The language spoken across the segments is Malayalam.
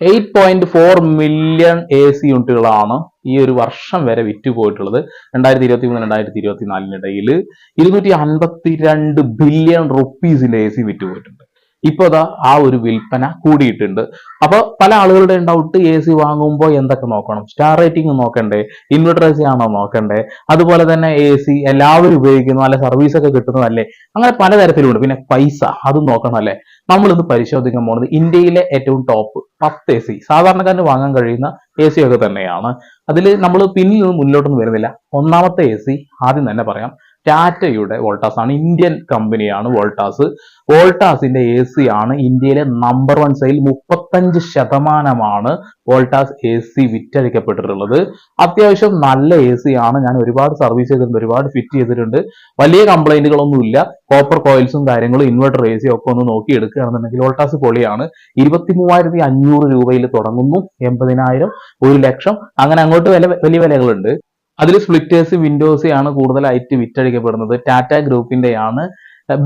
Eight point four million A C യൂണിറ്റുകളാണ് ഈ ഒരു വർഷം വരെ വിറ്റ് പോയിട്ടുള്ളത് രണ്ടായിരത്തി ഇരുപത്തി മൂന്ന് രണ്ടായിരത്തി ഇരുപത്തി നാലിനിടയിൽ ഇരുന്നൂറ്റി അൻപത്തിരണ്ട് ബില്യൺ റുപ്പീസിന്റെ എ സി വിറ്റ് പോയിട്ടുണ്ട് ഇപ്പൊ ദാ ആ ഒരു വിൽപ്പന കൂടിയിട്ടുണ്ട്. അപ്പോൾ പല ആളുകളുടെ ഡൗട്ട് എ സി വാങ്ങുമ്പോൾ എന്തൊക്കെ നോക്കണം? സ്റ്റാർ റേറ്റിംഗ് നോക്കണ്ടേ? ഇൻവെർട്ടർ എ സി ആണോ നോക്കണ്ടേ? അതുപോലെ തന്നെ എ സി എല്ലാവരും ഉപയോഗിക്കുന്നു നല്ല സർവീസ് ഒക്കെ കിട്ടുന്നതല്ലേ? അങ്ങനെ പലതരത്തിലുണ്ട്. പിന്നെ പൈസ അതും നോക്കണം അല്ലേ? ഇന്ന് പരിശോധിക്കാൻ പോകുന്നത് ഇന്ത്യയിലെ ഏറ്റവും ടോപ്പ് പത്ത് എ സി സാധാരണക്കാരന് വാങ്ങാൻ കഴിയുന്ന എ സി ഒക്കെ തന്നെയാണ്. അതിൽ നമ്മൾ പിന്നിൽ നിന്ന് മുന്നോട്ടൊന്നും വരുന്നില്ല. ഒന്നാമത്തെ എ സി ആദ്യം തന്നെ പറയാം. ടാറ്റയുടെ വോൾട്ടാസ് ആണ് ഇന്ത്യൻ കമ്പനിയാണ് വോൾട്ടാസ്. വോൾട്ടാസിന്റെ എ സി ആണ് ഇന്ത്യയിലെ നമ്പർ വൺ സെയിൽ മുപ്പത്തഞ്ച് ശതമാനമാണ് വോൾട്ടാസ് എ സി വിറ്റഴിക്കപ്പെട്ടിട്ടുള്ളത്. അത്യാവശ്യം നല്ല എ സി ആണ്. ഞാൻ ഒരുപാട് സർവീസ് ചെയ്തിട്ടുണ്ട് ഒരുപാട് ഫിറ്റ് ചെയ്തിട്ടുണ്ട്. വലിയ കംപ്ലൈന്റുകളൊന്നുമില്ല കോപ്പർ കോയിൽസും കാര്യങ്ങളും ഇൻവെർട്ടർ എ സി ഒക്കെ ഒന്ന് നോക്കി എടുക്കുകയാണെന്നുണ്ടെങ്കിൽ വോൾട്ടാസ് പൊളിയാണ്. ഇരുപത്തി മൂവായിരത്തി അഞ്ഞൂറ് രൂപയിൽ തുടങ്ങുന്നു. എൺപതിനായിരം ഒരു ലക്ഷം. അങ്ങനെ അങ്ങോട്ട് വില വലിയ വിലകളുണ്ട്. അതിൽ സ്പ്ലിറ്റേഴ്സ് വിൻഡോസ് ആണ് കൂടുതലായിട്ട് വിറ്റഴിക്കപ്പെടുന്നത്. ടാറ്റ ഗ്രൂപ്പിന്റെയാണ്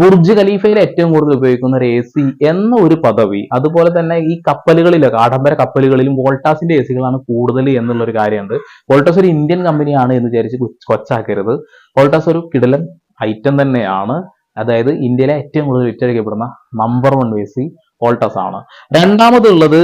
ബുർജ് ഖലീഫയിൽ ഏറ്റവും കൂടുതൽ ഉപയോഗിക്കുന്ന ഒരു എ സി എന്ന ഒരു പദവി. അതുപോലെ തന്നെ ഈ കപ്പലുകളിലൊക്കെ ആഡംബര കപ്പലുകളിലും വോൾട്ടാസിന്റെ എ സികളാണ് കൂടുതൽ എന്നുള്ള ഒരു കാര്യമുണ്ട്. വോൾട്ടാസ് ഒരു ഇന്ത്യൻ കമ്പനിയാണ് എന്ന് വിചാരിച്ച് കൊച്ചാക്കരുത്. വോൾട്ടാസ് ഒരു കിടലൻ ഐറ്റം തന്നെയാണ്. അതായത് ഇന്ത്യയിലെ ഏറ്റവും കൂടുതൽ വിറ്റഴിക്കപ്പെടുന്ന number one A C Voltas ആണ്. രണ്ടാമതുള്ളത്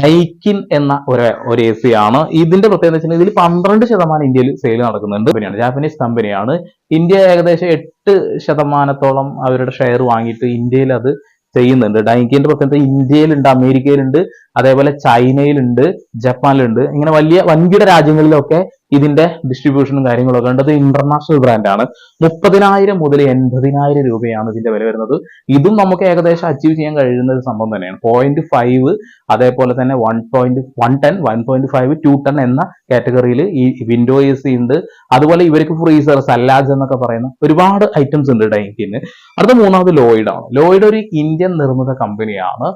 ഡൈക്കിൻ എന്ന ഒരു ഒരു എ സി ആണ്. ഇതിന്റെ പ്രത്യേകത ഇതിൽ പന്ത്രണ്ട് ശതമാനം ഇന്ത്യയിൽ സെയിൽ നടക്കുന്നുണ്ട് കമ്പനിയാണ് ജാപ്പനീസ് കമ്പനിയാണ് ഇന്ത്യ ഏകദേശം എട്ട് ശതമാനത്തോളം അവരുടെ ഷെയർ വാങ്ങിയിട്ട് ഇന്ത്യയിൽ അത് ചെയ്യുന്നുണ്ട്. ഡൈക്കിന്റെ പെർസെന്റ് ഇന്ത്യയിലുണ്ട് അമേരിക്കയിലുണ്ട് അതേപോലെ ചൈനയിലുണ്ട് ജപ്പാനിലുണ്ട്. ഇങ്ങനെ വലിയ വൻകിട രാജ്യങ്ങളിലൊക്കെ ഇതിന്റെ ഡിസ്ട്രിബ്യൂഷനും കാര്യങ്ങളൊക്കെ ഉണ്ട്. അത് ഇന്റർനാഷണൽ ബ്രാൻഡാണ് മുപ്പതിനായിരം മുതൽ എൺപതിനായിരം രൂപയാണ് ഇതിന്റെ വില വരുന്നത്. ഇതും നമുക്ക് ഏകദേശം അച്ചീവ് ചെയ്യാൻ കഴിയുന്ന ഒരു സംഭവം തന്നെയാണ്. പോയിന്റ് ഫൈവ് അതേപോലെ തന്നെ one point one ten one point five two ten എന്ന കാറ്റഗറിയിൽ ഈ വിൻഡോ എ സി ഉണ്ട്. അതുപോലെ ഇവർക്ക് ഫ്രീസർ സല്ലാജ് എന്നൊക്കെ പറയുന്ന ഒരുപാട് ഐറ്റംസ് ഉണ്ട് ഡൈക്കിന് അടുത്ത മൂന്നാമത് ലോയിഡ് ആണ് ലോയിഡ് ഒരു ഇന്ത്യൻ നിർമ്മിത കമ്പനിയാണ്.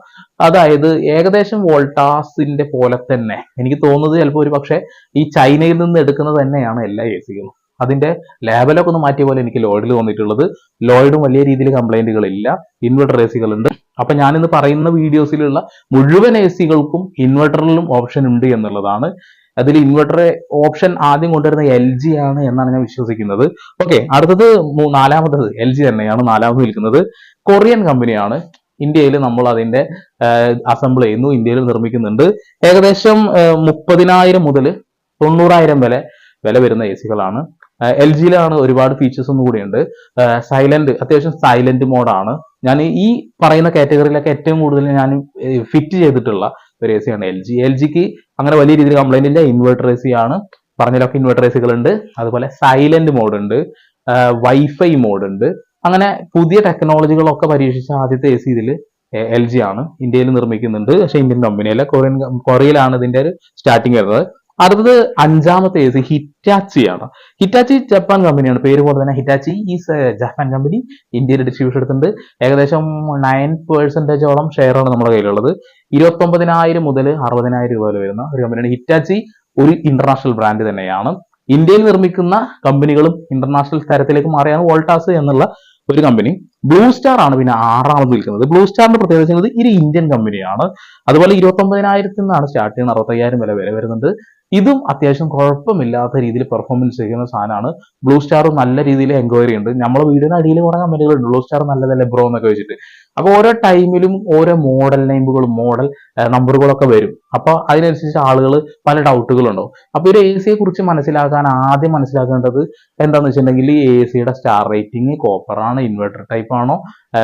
അതായത് ഏകദേശം വോൾട്ടാസിന്റെ പോലെ തന്നെ. എനിക്ക് തോന്നുന്നത് ചിലപ്പോൾ ഒരു പക്ഷേ ഈ ചൈനയിൽ നിന്ന് എടുക്കുന്നത് തന്നെയാണ് എല്ലാ എ സികളും അതിന്റെ ലേബലൊക്കെ ഒന്ന് മാറ്റിയ പോലെ എനിക്ക് ലോയിഡിൽ തോന്നിയിട്ടുള്ളത്. ലോയിഡും വലിയ രീതിയിൽ കംപ്ലൈന്റുകളില്ല. Inverter A സികളുണ്ട്. അപ്പൊ ഞാനിന്ന് പറയുന്ന വീഡിയോസിലുള്ള മുഴുവൻ എ സികൾക്കും ഇൻവെർട്ടറിലും ഓപ്ഷൻ ഉണ്ട് എന്നുള്ളതാണ്. അതിൽ ഇൻവെർട്ടർ ഓപ്ഷൻ ആദ്യം കൊണ്ടുവരുന്ന എൽ ജി ആണ് എന്നാണ് ഞാൻ വിശ്വസിക്കുന്നത്. ഓക്കെ അടുത്തത് നാലാമത്തത് എൽ ജി തന്നെയാണ് നാലാമത് നിൽക്കുന്നത്. കൊറിയൻ കമ്പനിയാണ്. ഇന്ത്യയിൽ നമ്മൾ അതിന്റെ അസംബിൾ ചെയ്യുന്നു ഇന്ത്യയിൽ നിർമ്മിക്കുന്നുണ്ട്. ഏകദേശം മുപ്പതിനായിരം മുതൽ തൊണ്ണൂറായിരം വരെ വില വരുന്ന എ സികളാണ്. എൽ ജിയിലാണ് ഒരുപാട് ഫീച്ചേഴ്സ് ഒന്നും കൂടിയുണ്ട് സൈലന്റ് അത്യാവശ്യം സൈലന്റ് മോഡാണ് ഞാൻ ഈ പറയുന്ന കാറ്റഗറിയിലൊക്കെ ഏറ്റവും കൂടുതൽ ഞാൻ ഫിറ്റ് ചെയ്തിട്ടുള്ള ഒരു എ സിയാണ് എൽ ജി എൽ ജിക്ക് അങ്ങനെ വലിയ രീതിയിൽ കംപ്ലൈന്റ് ഇല്ല. ഇൻവെർട്ടർ എ സി ആണ്. പറഞ്ഞതിലൊക്കെ ഇൻവെർട്ടർ എ സികൾ ഉണ്ട് അതുപോലെ സൈലന്റ് മോഡ് ഉണ്ട്. വൈഫൈ മോഡ് ഉണ്ട്. അങ്ങനെ പുതിയ ടെക്നോളജികളൊക്കെ പരീക്ഷിച്ച ആദ്യത്തെ എ സി ഇതിൽ എൽ ജി ആണ് ഇന്ത്യയിൽ നിർമ്മിക്കുന്നുണ്ട്. പക്ഷേ ഇന്ത്യൻ കമ്പനിയല്ല കൊറിയൻ കൊറിയയിലാണ് ഇതിന്റെ ഒരു സ്റ്റാർട്ടിങ് വരുന്നത്. അടുത്തത് അഞ്ചാമത്തെ എ സി ഹിറ്റാച്ചി ആണ്. ഹിറ്റാച്ചി ജപ്പാൻ കമ്പനിയാണ് പേര് പോലെ തന്നെ ഹിറ്റാച്ചി ഈസ് ജപ്പാൻ കമ്പനി ഇന്ത്യയിൽ ഡിസ്ട്രിബ്യൂഷൻ എടുത്തിട്ടുണ്ട്. ഏകദേശം നയൻ പെർസെന്റേജോളം ഷെയറാണ് നമ്മുടെ കയ്യിലുള്ളത്. ഇരുപത്തൊമ്പതിനായിരം മുതൽ അറുപതിനായിരം രൂപ വരെ വരുന്ന ഒരു കമ്പനിയാണ് ഹിറ്റാച്ചി ഒരു ഇന്റർനാഷണൽ ബ്രാൻഡ് തന്നെയാണ്. ഇന്ത്യയിൽ നിർമ്മിക്കുന്ന കമ്പനികളും ഇന്റർനാഷണൽ തരത്തിലേക്ക് മാറിയാണ് വോൾട്ടാസ് എന്നുള്ള ഒരു കമ്പനി ബ്ലൂ സ്റ്റാർ ആണ് പിന്നെ ആറാമത് വിൽക്കുന്നത് ബ്ലൂ സ്റ്റാറിന്റെ പ്രത്യേകത വെച്ചാൽ ഇത് ഇന്ത്യൻ കമ്പനിയാണ് അതുപോലെ ഇരുപത്തൊമ്പതിനായിരത്തിൽ നിന്നാണ് സ്റ്റാർട്ട് ചെയ്യുന്നത്. അറുപത്തയ്യായിരം വില വരെ വരുന്നുണ്ട്. ഇതും അത്യാവശ്യം കുഴപ്പമില്ലാത്ത രീതിയിൽ പെർഫോമൻസ് ചെയ്യുന്ന സാധനമാണ്. ബ്ലൂ സ്റ്റാർ നല്ല രീതിയിൽ എൻക്വയറി ഉണ്ട്. നമ്മുടെ വീടിന് അടിയിൽ കുറെ കമ്പനികളുണ്ട് ബ്ലൂ സ്റ്റാർ നല്ലതല്ലേ ബ്രോ എന്നൊക്കെ വെച്ചിട്ട്. അപ്പൊ ഓരോ ടൈമിലും ഓരോ മോഡൽ നെയിമുകളും മോഡൽ നമ്പറുകളൊക്കെ വരും. അപ്പൊ അതിനനുസരിച്ച് ആളുകൾ പല ഡൗട്ടുകളും ഉണ്ടാവും അപ്പൊ ഒരു എ സിയെ കുറിച്ച് മനസ്സിലാക്കാൻ ആദ്യം മനസ്സിലാക്കേണ്ടത് എന്താണെന്ന് വെച്ചിട്ടുണ്ടെങ്കിൽ ഈ എ സിയുടെ സ്റ്റാർ റേറ്റിംഗ് കോപ്പർ ആണ് ഇൻവെർട്ടർ ടൈപ്പ് ആണോ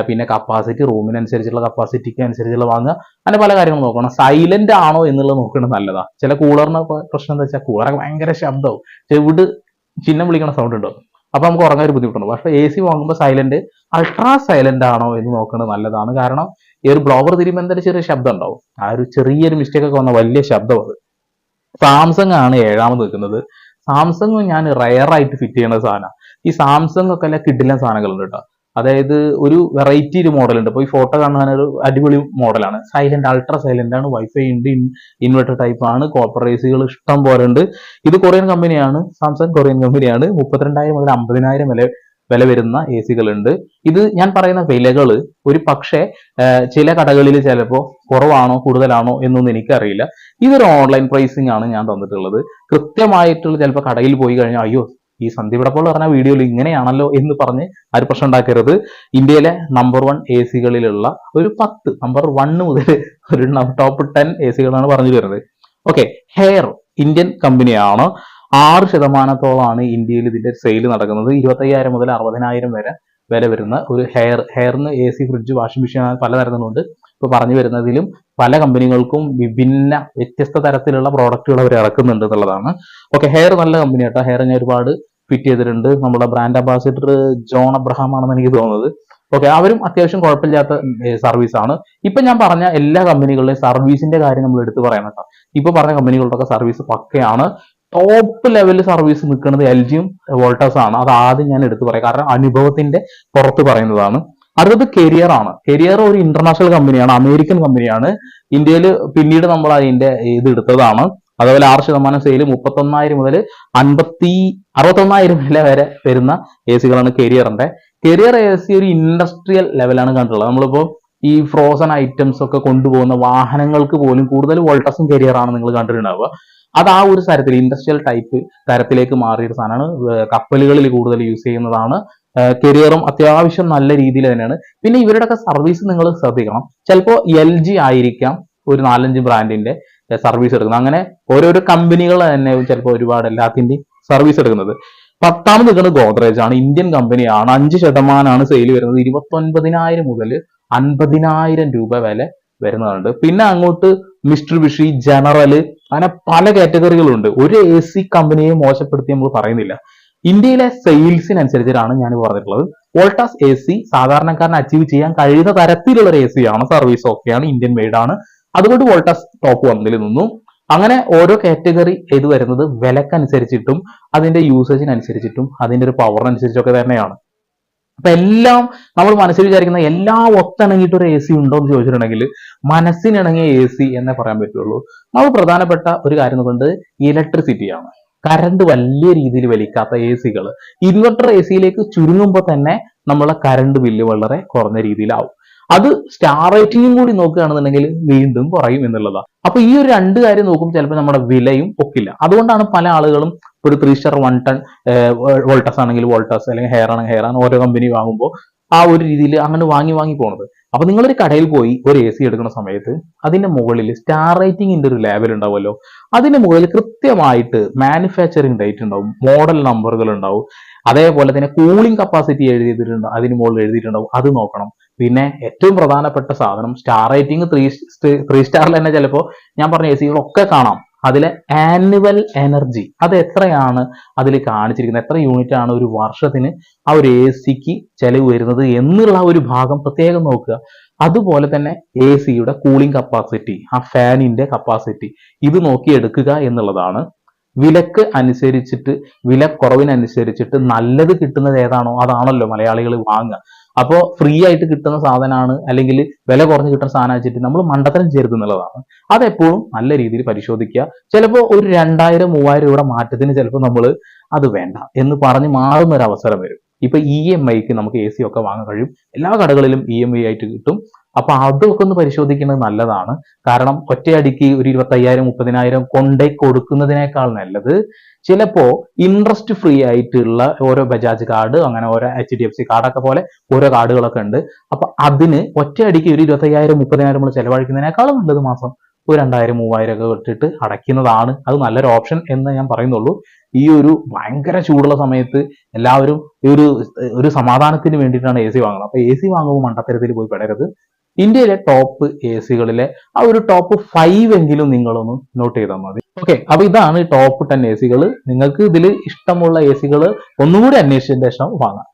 പിന്നെ കപ്പാസിറ്റി റൂമിനനുസരിച്ചുള്ള കപ്പാസിറ്റിക്ക് അനുസരിച്ചുള്ള വാങ്ങുക. അങ്ങനെ പല കാര്യങ്ങളും നോക്കണം. സൈലന്റ് ആണോ എന്നുള്ളത് നോക്കുന്നത് നല്ലതാണ് ചില കൂളറിന് പ്രശ്നം എന്താ വെച്ചാൽ കൂളറൊക്കെ ഭയങ്കര ശബ്ദവും ചെവിട് ചിഹ്നം വിളിക്കണ സൗണ്ട് ഉണ്ടാവും അപ്പൊ നമുക്ക് ഉറങ്ങാൻ ഒരു ബുദ്ധിമുട്ടുണ്ട്. പക്ഷെ എ സി വാങ്ങുമ്പോൾ സൈലന്റ് അൾട്രാ സൈലന്റ് ആണോ എന്ന് നോക്കുന്നത് നല്ലതാണ്. കാരണം ഈ ഒരു ബ്ലോവർ തിരിയുമ്പോൾ എന്തായാലും ചെറിയ ശബ്ദം ഉണ്ടാവും. ആ ഒരു ചെറിയൊരു മിസ്റ്റേക്ക് ഒക്കെ വന്ന വലിയ ശബ്ദം അത്. സാംസങ് ആണ് ഏഴാമത് നിൽക്കുന്നത്. സാംസങ് ഞാൻ റയറായിട്ട് ഫിറ്റ് ചെയ്യുന്ന സാധനമാണ് ഈ സാംസങ് ഒക്കെ അല്ല കിഡിലെ സാധനങ്ങളുണ്ട് കേട്ടോ. അതായത് ഒരു വെറൈറ്റി ഒരു മോഡൽ ഉണ്ട്. ഇപ്പോൾ ഈ ഫോട്ടോ കാണാൻ ഒരു അടിപൊളി മോഡലാണ് സൈലന്റ് അൾട്രാ സൈലന്റ് ആണ്. വൈഫൈ ഉണ്ട്. ഇൻവെർട്ടർ ടൈപ്പ് ആണ്. കോപ്പർ റേസുകൾ ഇഷ്ടം പോലെ ഉണ്ട്. ഇത് കൊറിയൻ കമ്പനിയാണ് സാംസങ് കൊറിയൻ കമ്പനിയാണ് മുപ്പത്തിരണ്ടായിരം മുതൽ അമ്പതിനായിരം വരെ വില വരുന്ന എ സികളുണ്ട് ഇത് ഞാൻ പറയുന്ന വിലകൾ ഒരു പക്ഷേ ചില കടകളിൽ ചിലപ്പോൾ കുറവാണോ കൂടുതലാണോ എന്നൊന്നും എനിക്കറിയില്ല. ഇതൊരു ഓൺലൈൻ പ്രൈസിംഗ് ആണ് ഞാൻ തന്നിട്ടുള്ളത്. കൃത്യമായിട്ടുള്ള ചിലപ്പോൾ കടയിൽ പോയി കഴിഞ്ഞാൽ അയ്യോ ഈ സന്ദീപടപ്പോൾ പറഞ്ഞ വീഡിയോയിൽ ഇങ്ങനെയാണല്ലോ എന്ന് പറഞ്ഞ് ഒരു പ്രശ്നം ഉണ്ടാക്കരുത്. ഇന്ത്യയിലെ നമ്പർ വൺ എ സികളിലുള്ള ഒരു പത്ത് നമ്പർ വണ്ണ് മുതൽ ഒരു ടോപ്പ് ടെൻ എ സികളാണ് പറഞ്ഞു തരുന്നത് ഓക്കെ ഹെയർ ഇന്ത്യൻ കമ്പനിയാണ് ആറ് ശതമാനത്തോളമാണ് ഇന്ത്യയിൽ ഇതിന്റെ സെയിൽ നടക്കുന്നത്. ഇരുപത്തയ്യായിരം മുതൽ അറുപതിനായിരം വരെ വില വരുന്ന ഒരു Haier ഹെയറിന് A C fridge washing machine പലതരത്തിലുണ്ട് ഇപ്പൊ പറഞ്ഞു വരുന്നതിലും പല കമ്പനികൾക്കും വിഭിന്ന വ്യത്യസ്ത തരത്തിലുള്ള പ്രോഡക്റ്റുകൾ അവർ ഇറക്കുന്നുണ്ട് എന്നുള്ളതാണ്. ഓക്കെ ഹെയർ നല്ല കമ്പനി കേട്ടോ ഹെയർ ഞാൻ ഒരുപാട് ഫിറ്റ് ചെയ്തിട്ടുണ്ട്. നമ്മുടെ ബ്രാൻഡ് അംബാസിഡർ ജോൺ അബ്രഹാം ആണെന്ന് എനിക്ക് തോന്നുന്നത്. ഓക്കെ അവരും അത്യാവശ്യം കുഴപ്പമില്ലാത്ത സർവീസ് ആണ്. ഇപ്പൊ ഞാൻ പറഞ്ഞ എല്ലാ കമ്പനികളുടെയും സർവീസിന്റെ കാര്യം നമ്മൾ എടുത്തു പറയണം കേട്ടോ. ഇപ്പൊ പറഞ്ഞ കമ്പനികളുടെ സർവീസ് പക്കയാണ്. ടോപ്പ് ലെവൽ സർവീസ് നിൽക്കുന്നത് എൽ ജിയും വോൾട്ടാസ് ആണ്. അത് ആദ്യം ഞാൻ എടുത്തു പറയാം. കാരണം അനുഭവത്തിന്റെ പുറത്ത് പറയുന്നതാണ്. അടുത്തത് കരിയർ ആണ്. കരിയർ ഒരു ഇന്റർനാഷണൽ കമ്പനിയാണ് അമേരിക്കൻ കമ്പനിയാണ് ഇന്ത്യയിൽ പിന്നീട് നമ്മൾ അതിന്റെ ഇത് എടുത്തതാണ്. അതുപോലെ ആറ് ശതമാനം സെയിൽ മുപ്പത്തൊന്നായിരം മുതൽ അൻപത്തി അറുപത്തൊന്നായിരം വില വരെ വരുന്ന എ സികളാണ് കരിയറിന്റെ കരിയർ എ സി ഒരു ഇൻഡസ്ട്രിയൽ ലെവലാണ് കണ്ടിട്ടുള്ളത്. നമ്മളിപ്പോ ഈ ഫ്രോസൺ ഐറ്റംസ് ഒക്കെ കൊണ്ടുപോകുന്ന വാഹനങ്ങൾക്ക് പോലും കൂടുതൽ വോൾട്ടസും കരിയറാണ് നിങ്ങൾ കണ്ടിട്ടുണ്ടാവുക. അത് ആ ഒരു തരത്തിൽ ഇൻഡസ്ട്രിയൽ ടൈപ്പ് തരത്തിലേക്ക് മാറിയ സാധനമാണ്. കപ്പലുകളിൽ കൂടുതൽ യൂസ് ചെയ്യുന്നതാണ് കരിയറും അത്യാവശ്യം നല്ല രീതിയിൽ തന്നെയാണ്. പിന്നെ ഇവരുടെയൊക്കെ സർവീസ് നിങ്ങൾ ശ്രദ്ധിക്കണം. ചിലപ്പോൾ എൽ ജി ആയിരിക്കാം ഒരു നാലഞ്ച് ബ്രാൻഡിന്റെ സർവീസ് എടുക്കുന്നത്. അങ്ങനെ ഓരോരോ കമ്പനികൾ തന്നെ ചിലപ്പോൾ ഒരുപാട് എല്ലാത്തിന്റെയും സർവീസ് എടുക്കുന്നത്. പത്താമത് നിൽക്കുന്നത് ഗോദ്രേജ് ആണ്. ഇന്ത്യൻ കമ്പനിയാണ് അഞ്ച് ശതമാനമാണ് സെയിൽ വരുന്നത്. ഇരുപത്തൊൻപതിനായിരം മുതൽ അൻപതിനായിരം രൂപ വില വരുന്നതുണ്ട് പിന്നെ അങ്ങോട്ട് മിസ്റ്റർ ബിഷി ജനറൽ അങ്ങനെ പല കാറ്റഗറികളുണ്ട് ഒരു എ സി കമ്പനിയെ മോശപ്പെടുത്തി നമ്മൾ പറയുന്നില്ല. ഇന്ത്യയിലെ സെയിൽസിനനുസരിച്ചിട്ടാണ് ഞാൻ പറഞ്ഞിട്ടുള്ളത്. വോൾട്ടാസ് എ സി സാധാരണക്കാരന് അച്ചീവ് ചെയ്യാൻ കഴിയുന്ന തരത്തിലുള്ള ഒരു എ സി ആണ് സർവീസ് ഓക്കെയാണ് ഇന്ത്യൻ മെയ്ഡ് ആണ്. അതുകൊണ്ട് വോൾട്ടാസ് ടോപ്പ് വന്നതിൽ നിന്നും. അങ്ങനെ ഓരോ കാറ്റഗറി ഇത് വരുന്നത് വിലക്കനുസരിച്ചിട്ടും അതിന്റെ യൂസേജിനനുസരിച്ചിട്ടും അതിന്റെ ഒരു പവറിനനുസരിച്ചൊക്കെ തന്നെയാണ്. അപ്പൊ എല്ലാം നമ്മൾ മനസ്സിൽ വിചാരിക്കുന്ന എല്ലാ ഒത്തിണങ്ങിയിട്ട് ഒരു എ സി ഉണ്ടോ എന്ന് ചോദിച്ചിട്ടുണ്ടെങ്കിൽ മനസ്സിനിണങ്ങിയ എ സി എന്നേ പറയാൻ പറ്റുള്ളൂ. നമ്മൾ പ്രധാനപ്പെട്ട ഒരു കാര്യം എന്ന് പറയുന്നത് ഇലക്ട്രിസിറ്റിയാണ്. കറണ്ട് വലിയ രീതിയിൽ വലിക്കാത്ത എ സികൾ ഇൻവെർട്ടർ എ സിയിലേക്ക് ചുരുങ്ങുമ്പോൾ തന്നെ നമ്മളെ കറണ്ട് ബില്ല് വളരെ കുറഞ്ഞ രീതിയിലാവും. അത് സ്റ്റാർ റേറ്റിംഗും കൂടി നോക്കുകയാണെന്നുണ്ടെങ്കിൽ വീണ്ടും കുറയും എന്നുള്ളതാണ്. അപ്പൊ ഈ ഒരു രണ്ട് കാര്യം നോക്കുമ്പോൾ ചിലപ്പോൾ നമ്മുടെ വിലയും ഒക്കില്ല. അതുകൊണ്ടാണ് പല ആളുകളും ഒരു three star one ton Voltas ആണെങ്കിൽ വോൾട്ടസ് അല്ലെങ്കിൽ ഹെയർ ആണെങ്കിൽ ഹെയർ ആണ്. ഓരോ കമ്പനി വാങ്ങുമ്പോൾ ആ ഒരു രീതിയിൽ അങ്ങനെ വാങ്ങി വാങ്ങി പോണത്. അപ്പൊ നിങ്ങളൊരു കടയിൽ പോയി ഒരു എ സി എടുക്കുന്ന സമയത്ത് അതിന്റെ മുകളിൽ സ്റ്റാർ റേറ്റിംഗിന്റെ ഒരു ലേബൽ ഉണ്ടാവുമല്ലോ. അതിന്റെ മുകളിൽ കൃത്യമായിട്ട് മാനുഫാക്ചറിങ് ഡേറ്റ് ഉണ്ടാവും മോഡൽ നമ്പറുകൾ ഉണ്ടാവും. അതേപോലെ തന്നെ കൂളിംഗ് കപ്പാസിറ്റി എഴുതിയിട്ടുണ്ട് അതിന് മുകളിൽ എഴുതിയിട്ടുണ്ടാവും. അത് നോക്കണം. പിന്നെ ഏറ്റവും പ്രധാനപ്പെട്ട സാധനം സ്റ്റാർ റേറ്റിംഗ് ത്രീ ത്രീ സ്റ്റാറിൽ തന്നെ ചിലപ്പോൾ ഞാൻ പറഞ്ഞ എ സികളൊക്കെ കാണാം. അതിലെ ആനുവൽ എനർജി അത് എത്രയാണ്? അതിൽ കാണിച്ചിരിക്കുന്നത് എത്ര യൂണിറ്റ് ആണ് ഒരു വർഷത്തിന് ആ ഒരു എ സിക്ക് ചെലവ് വരുന്നത് എന്നുള്ള ഒരു ഭാഗം പ്രത്യേകം നോക്കുക. അതുപോലെ തന്നെ എ സിയുടെ കൂളിംഗ് കപ്പാസിറ്റി ആ ഫാനിന്റെ കപ്പാസിറ്റി ഇത് നോക്കി എടുക്കുക എന്നുള്ളതാണ്. വിലക്ക് അനുസരിച്ചിട്ട് വില കുറവിനനുസരിച്ചിട്ട് നല്ലത് കിട്ടുന്നത് ഏതാണോ അതാണല്ലോ മലയാളികൾ വാങ്ങുക. അപ്പോൾ ഫ്രീ ആയിട്ട് കിട്ടുന്ന സാധനമാണ് അല്ലെങ്കിൽ വില കുറഞ്ഞ് കിട്ടുന്ന സാധനം വെച്ചിട്ട് നമ്മൾ മണ്ടത്തരം ചേർത്ത് എന്നുള്ളതാണ്. അതെപ്പോഴും നല്ല രീതിയിൽ പരിശോധിക്കുക. ചിലപ്പോൾ ഒരു രണ്ടായിരം മൂവായിരം രൂപയുടെ മാറ്റത്തിന് ചിലപ്പോൾ നമ്മൾ അത് വേണ്ട എന്ന് പറഞ്ഞ് മാറുന്ന ഒരു അവസരം വരും. ഇപ്പൊ ഇ എം ഐക്ക് നമുക്ക് എ സി ഒക്കെ വാങ്ങാൻ കഴിയും. എല്ലാ കടകളിലും ഇ എം ഐ ആയിട്ട് കിട്ടും. അപ്പൊ അതൊക്കെ ഒന്ന് പരിശോധിക്കുന്നത് നല്ലതാണ്. കാരണം ഒറ്റയടിക്ക് ഒരു ഇരുപത്തയ്യായിരം മുപ്പതിനായിരം കൊണ്ടേ കൊടുക്കുന്നതിനേക്കാൾ നല്ലത് ചിലപ്പോ ഇൻട്രസ്റ്റ് ഫ്രീ ആയിട്ടുള്ള ഓരോ ബജാജ് കാർഡ് അങ്ങനെ ഓരോ എച്ച് ഡി എഫ് സി കാർഡൊക്കെ പോലെ ഓരോ കാർഡുകളൊക്കെ ഉണ്ട്. അപ്പൊ അതിന് ഒറ്റയടിക്ക് ഒരു ഇരുപത്തയ്യായിരം മുപ്പതിനായിരം നമ്മൾ ചെലവഴിക്കുന്നതിനേക്കാളും നല്ലത് മാസം ഒരു രണ്ടായിരം മൂവായിരം ഒക്കെ ഇട്ടിട്ട് അടയ്ക്കുന്നതാണ്. അത് നല്ലൊരു ഓപ്ഷൻ എന്ന് ഞാൻ പറയുന്നുള്ളൂ. ഈ ഒരു ഭയങ്കര ചൂടുള്ള സമയത്ത് എല്ലാവരും ഈ ഒരു ഒരു സമാധാനത്തിന് വേണ്ടിയിട്ടാണ് എ സി വാങ്ങുന്നത്. അപ്പൊ എ സി വാങ്ങുമ്പോൾ മണ്ടത്തരത്തിൽ പോയി പെടരുത്. ഇന്ത്യയിലെ ടോപ്പ് എ സികളിലെ ആ ഒരു ടോപ്പ് ഫൈവ് എങ്കിലും നിങ്ങളൊന്ന് നോട്ട് ചെയ്താൽ മതി. ഓക്കെ അപ്പൊ ഇതാണ് ടോപ്പ് ടെൻ എ സികൾ നിങ്ങൾക്ക് ഇതിൽ ഇഷ്ടമുള്ള എ സികൾ ഒന്നുകൂടി അന്വേഷിച്ചതിന് ശേഷം വാങ്ങാം.